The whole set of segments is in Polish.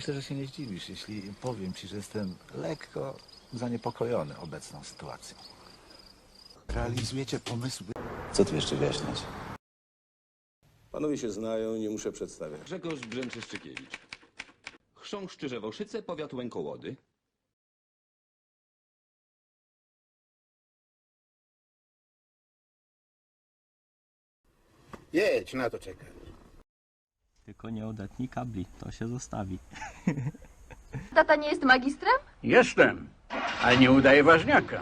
Myślę, że się nie zdziwisz, jeśli powiem ci, że jestem lekko zaniepokojony obecną sytuacją. Realizujecie pomysły. Co tu jeszcze wyjaśniać? Panowie się znają, nie muszę przedstawiać. Grzegorz Brzęczyszczykiewicz. Chrząszcz Czyżewoszyce, powiat Łękołody. Jedź, na to czekać. Tylko nie odetnij kabli, to się zostawi. Tata nie jest magistrem? Jestem, ale nie udaję ważniaka.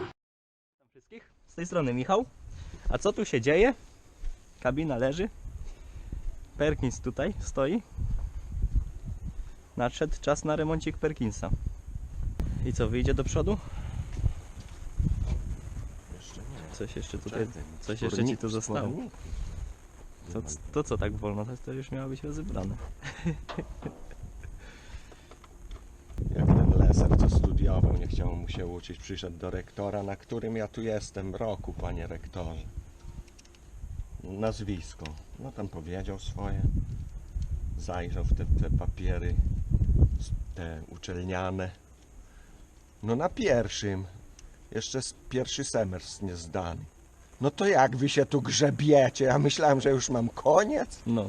Wszystkich? Z tej strony Michał. A co tu się dzieje? Kabina leży. Perkins tutaj stoi. Nadszedł czas na remoncik Perkinsa. I co, wyjdzie do przodu? Jeszcze nie. Coś jeszcze tutaj, Czekaj, coś jeszcze ci tu spornik- zostało. To, to co tak wolno? To, to już miało być rozebrane. Jak ten leser, co studiował, nie chciał mu się uczyć, przyszedł do rektora, na którym ja tu jestem roku, panie rektorze. Nazwisko. No tam powiedział swoje. Zajrzał w te, te papiery, te uczelniane. No na pierwszym. Jeszcze pierwszy semestr nie zdany. No to jak wy się tu grzebiecie? Ja myślałem, że już mam koniec. No.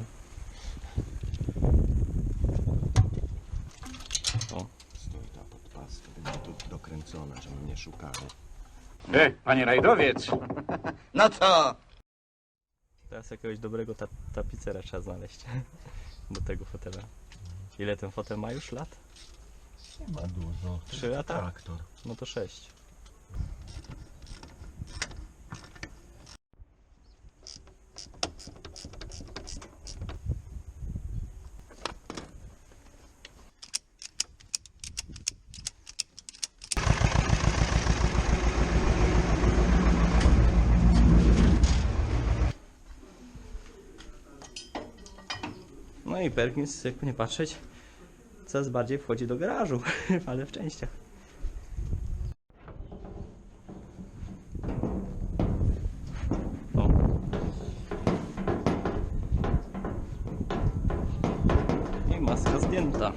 O, stoi ta podpaska, będzie tu dokręcona, żeby mnie szukało. E, panie rajdowiec, No co? Teraz jakiegoś dobrego ta tapicera trzeba znaleźć do tego fotela. Ile ten fotel ma już lat? Nie ma dużo. Trzy lata? Traktor. No to sześć. I Perkins, jakby nie patrzeć, coraz bardziej wchodzi do garażu, ale w częściach. I maska zdjęta.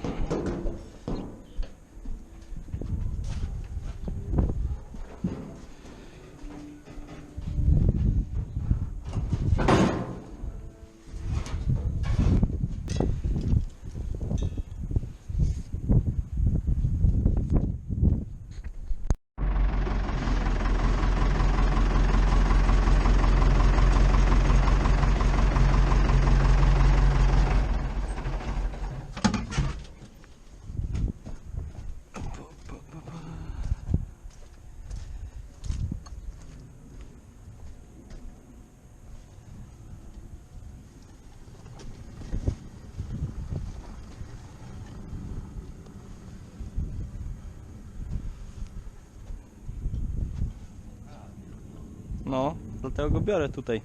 No, dlatego go biorę tutaj.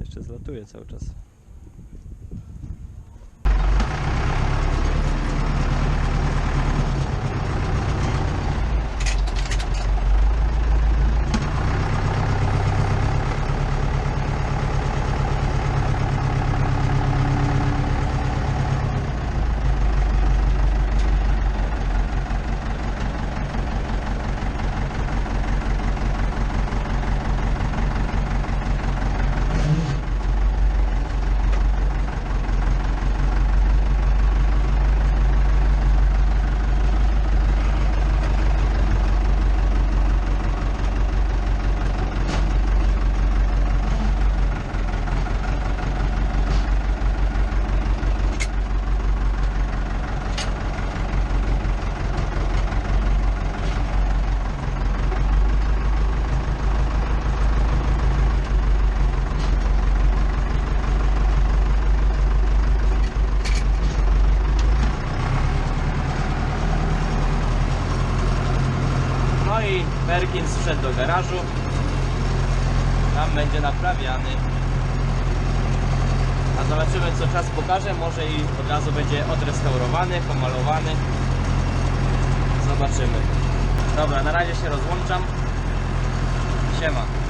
Jeszcze zlatuje cały czas. No i Perkins wszedł do garażu. Tam będzie naprawiany. A zobaczymy co czas pokaże. Może i od razu będzie odrestaurowany, pomalowany. Zobaczymy. Dobra, na razie się rozłączam. Siema.